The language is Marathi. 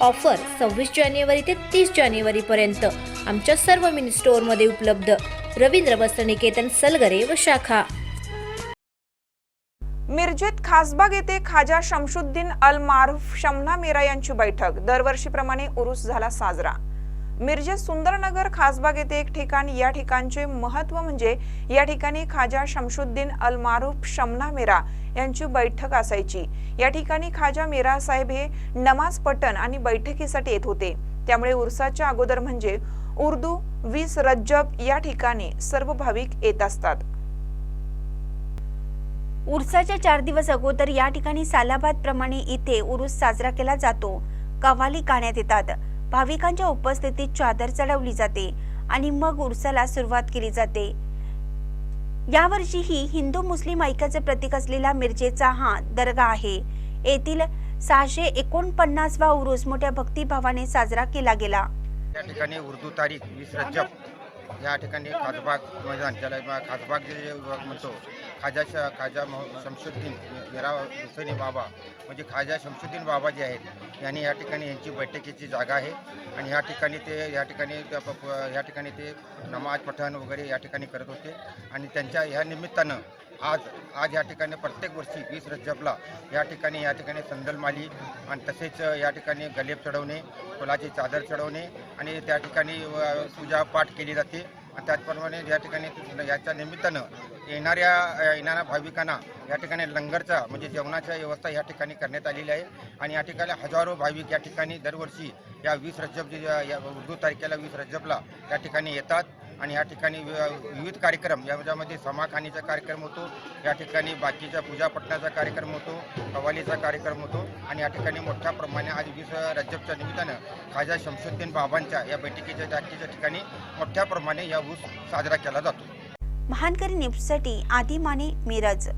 ऑफर सव्वीस जानेवारी ते तीस जानेवारीपर्यंत आमच्या सर्व मिनी स्टोअरमध्ये उपलब्ध. रवींद्र वस्त्रनिकेतन सलगरे व शाखा. मिरजेत खासबाग येथे खाजा शमशुद्दीन अल मारूफ शमना मीरा यांची बैठक. दरवर्षीप्रमाणे उरूस झाला साजरा. मिरजे सुंदरनगर खासबाग येथे एक ठिकाण या ठिकाणचे महत्त्व म्हणजे या ठिकाणी खाजा शमशुद्दीन अल मारूफ शमना मेरा यांची बैठक असायची. या ठिकाणी खाजा मेरा साहेब हे नमाज पठण आणि बैठकीसाठी येत होते. त्यामुळे उर्साच्या अगोदर म्हणजे उर्दू वीस रज्जब या ठिकाणी सर्व भाविक येत असतात. उर्साच्या चार दिवस अगोदर या ठिकाणी सालाबाद प्रमाणे इथे उरुस साजरा केला जातो. कव्वाली गाण्यात येतात. भाविकांच्या उपस्थितीत चादर चढवली जाते आणि मग उरसाला सुरुवात केली जाते. यावर्षीही हिंदू मुस्लिम ऐक्याचे प्रतीक असलेला मिरजेचा हा दर्गा आहे. येथील सहाशे एकोणपन्नासवा उरूस मोठ्या भक्तिभावाने साजरा केला गेला. या ठिकाणी उर्दू तारीख वीस रजब या ठिकाणी खासबाग म्हणजे मैदान ज्याला खासबाग जे म्हणतो खाजा श खाजा मह- शमशुद्दीन मेरा हुसैनी बाबा म्हणजे खाजा शमशुद्दीन बाबा जे आहेत यांनी या ठिकाणी यांची बैठकीची जागा आहे. आणि या ठिकाणी ते या ठिकाणी प- या ठिकाणी ते नमाज पठण वगैरे या ठिकाणी करत होते. आणि त्यांच्या ह्या निमित्तानं आज आज या ठिकाणी प्रत्येक वर्षी वीस रज्जबला या ठिकाणी या ठिकाणी संदलमाली आणि तसेच या ठिकाणी गलेब चढवणे फुलाची चादर चढवणे आणि त्या ठिकाणी पूजापाठ पाठ केली जाते. आणि त्याचप्रमाणे या ठिकाणी याच्या निमित्तानं येणाऱ्या येणाऱ्या भाविकांना या ठिकाणी लंगरचा म्हणजे जेवणाच्या व्यवस्था या ठिकाणी करण्यात आलेली आहे. आणि या ठिकाणी हजारो भाविक या ठिकाणी दरवर्षी या वीस रज्जब या उर्दू तारखेला वीस रज्जबला या ठिकाणी येतात. आणि या ठिकाणी वि- विविध कार्यक्रम याच्यामध्ये समाखानीचा कार्यक्रम होतो या ठिकाणी बाकीच्या पूजा कार्यक्रम होतो कवालीचा कार्यक्रम होतो आणि या ठिकाणी मोठ्या प्रमाणे आज वीस रज्जबच्या निमित्तानं खाजा शमशुद्दीन बाबांच्या या बैठकीच्या जागेच्या ठिकाणी मोठ्या प्रमाणे या ऊस साजरा केला जातो. महानकरी न्यूजसाठी आदिमाने मिरज.